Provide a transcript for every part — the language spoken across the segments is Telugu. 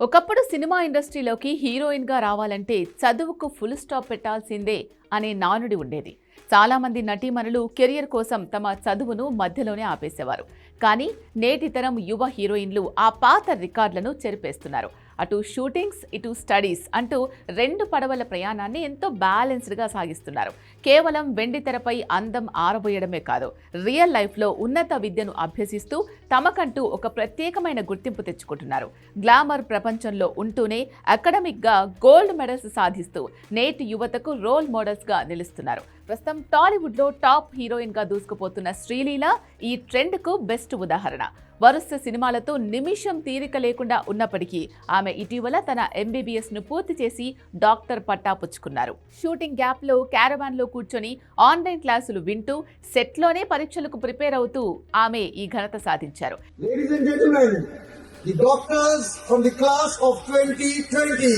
ఒకప్పుడు సినిమా ఇండస్ట్రీలోకి హీరోయిన్గా రావాలంటే చదువుకు ఫుల్ స్టాప్ పెట్టాల్సిందే అనే నానుడి ఉండేది. చాలామంది నటీమణులు కెరియర్ కోసం తమ చదువును మధ్యలోనే ఆపేసేవారు. కానీ నేటి తరం యువ హీరోయిన్లు ఆ పాత రికార్డులను చెరిపేస్తున్నారు. అటు షూటింగ్స్ ఇటు స్టడీస్ అంటూ రెండు పడవల ప్రయాణాన్ని ఎంతో బ్యాలెన్స్డ్గా సాగిస్తున్నారు. కేవలం వెండి తెరపై అందం ఆరబోయడమే కాదు రియల్ లైఫ్లో ఉన్నత విద్యను అభ్యసిస్తూ తమకంటూ ఒక ప్రత్యేకమైన గుర్తింపు తెచ్చుకుంటున్నారు. గ్లామర్ ప్రపంచంలో ఉంటూనే అకాడమిక్గా గోల్డ్ మెడల్స్ సాధిస్తూ నేటి యువతకు రోల్ మోడల్స్గా నిలుస్తున్నారు. ప్రస్తుతం టాలీవుడ్లో టాప్ హీరోయిన్గా దూసుకుపోతున్న శ్రీలీల ఈ ట్రెండ్కు బెస్ట్ ఉదాహరణ. వరుస సినిమాలతో నిమిషం తీరిక లేకుండా ఉన్నప్పటికీ ఆమె ఇటీవల తన ఎంబీబీఎస్ను పూర్తి చేసి డాక్టర్ పట్టా పుచ్చుకున్నారు షూటింగ్ గ్యాప్లో క్యారవాన్లో కూర్చొని ఆన్లైన్ క్లాసులు వింటూ సెట్లోనే పరీక్షలకు ప్రిపేర్ అవుతూ ఆమె ఈ ఘనత సాధించారు the doctors from the class of 2020.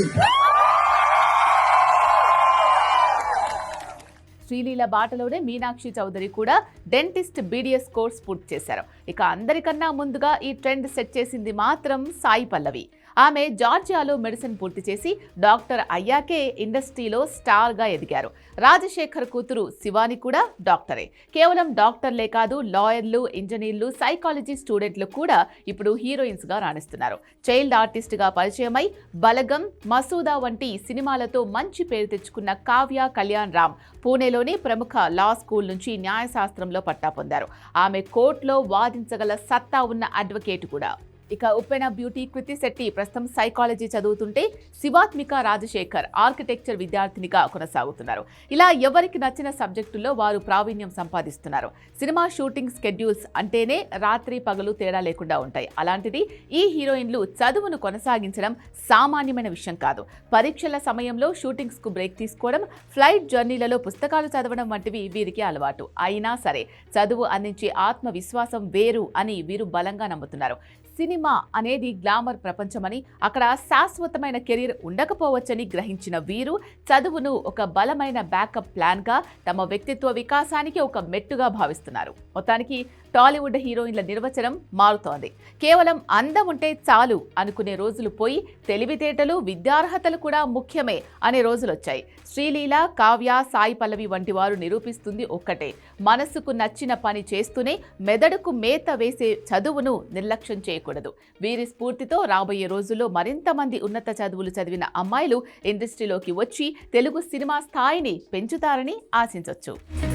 Sreeleela బాటలోనే మీనాక్షి చౌదరి కూడా డెంటిస్ట్ బీడీఎస్ కోర్స్ పూర్తి చేశారు. ఇక అందరికన్నా ముందుగా ఈ ట్రెండ్ సెట్ చేసింది మాత్రం సాయి పల్లవి. ఆమె జార్జియాలో మెడిసిన్ పూర్తి చేసి డాక్టర్ అయ్యాకే ఇండస్ట్రీలో స్టార్గా ఎదిగారు. రాజశేఖర్ కూతురు శివాని కూడా డాక్టరే. కేవలం డాక్టర్లే కాదు లాయర్లు ఇంజనీర్లు సైకాలజీ స్టూడెంట్లు కూడా ఇప్పుడు హీరోయిన్స్గా రాణిస్తున్నారు. చైల్డ్ ఆర్టిస్ట్గా పరిచయమై బలగం మసూదా వంటి సినిమాలతో మంచి పేరు తెచ్చుకున్న కావ్య కళ్యాణ్ రామ్ పూణేలోని ప్రముఖ లా స్కూల్ నుంచి న్యాయశాస్త్రంలో పట్టా పొందారు. ఆమె కోర్టులో వాదించగల సత్తా ఉన్న అడ్వకేట్ కూడా. ఇక ఉప్పెన బ్యూటీ కృతి శెట్టి ప్రస్తుతం సైకాలజీ చదువుతుంటే శివాత్మిక రాజశేఖర్ ఆర్కిటెక్చర్ విద్యార్థినిగా కొనసాగుతున్నారు. ఇలా ఎవరికి నచ్చిన సబ్జెక్టుల్లో వారు ప్రావీణ్యం సంపాదిస్తున్నారు. సినిమా షూటింగ్ స్కెడ్యూల్స్ అంటేనే రాత్రి పగలు తేడా లేకుండా ఉంటాయి. అలాంటిది ఈ హీరోయిన్లు చదువును కొనసాగించడం సామాన్యమైన విషయం కాదు. పరీక్షల సమయంలో షూటింగ్స్కు బ్రేక్ తీసుకోవడం ఫ్లైట్ జర్నీలలో పుస్తకాలు చదవడం వంటివి వీరికి అలవాటు. అయినా సరే చదువు అందించే ఆత్మవిశ్వాసం వేరు అని వీరు బలంగా నమ్ముతున్నారు. సినిమా అనేది గ్లామర్ ప్రపంచమని అక్కడ శాశ్వతమైన కెరీర్ ఉండకపోవచ్చని గ్రహించిన వీరు చదువును ఒక బలమైన బ్యాకప్ ప్లాన్గా తమ వ్యక్తిత్వ వికాసానికి ఒక మెట్టుగా భావిస్తున్నారు. మొత్తానికి టాలీవుడ్ హీరోయిన్ల నిర్వచనం మారుతోంది. కేవలం అందం ఉంటే చాలు అనుకునే రోజులు పోయి తెలివితేటలు విద్యార్హతలు కూడా ముఖ్యమే అనే రోజులు వచ్చాయి శ్రీలీల కావ్య సాయి పల్లవి వంటి వారు నిరూపిస్తుంది ఒక్కటే. మనసుకు నచ్చిన పని చేస్తూనే మెదడుకు మేత వేసే చదువును నిర్లక్ష్యం చేయకూడదు. వీరి స్ఫూర్తితో రాబోయే రోజుల్లో మరింత మంది ఉన్నత చదువులు చదివిన అమ్మాయిలు ఇండస్ట్రీలోకి వచ్చి తెలుగు సినిమా స్థాయిని పెంచుతారని ఆశించవచ్చు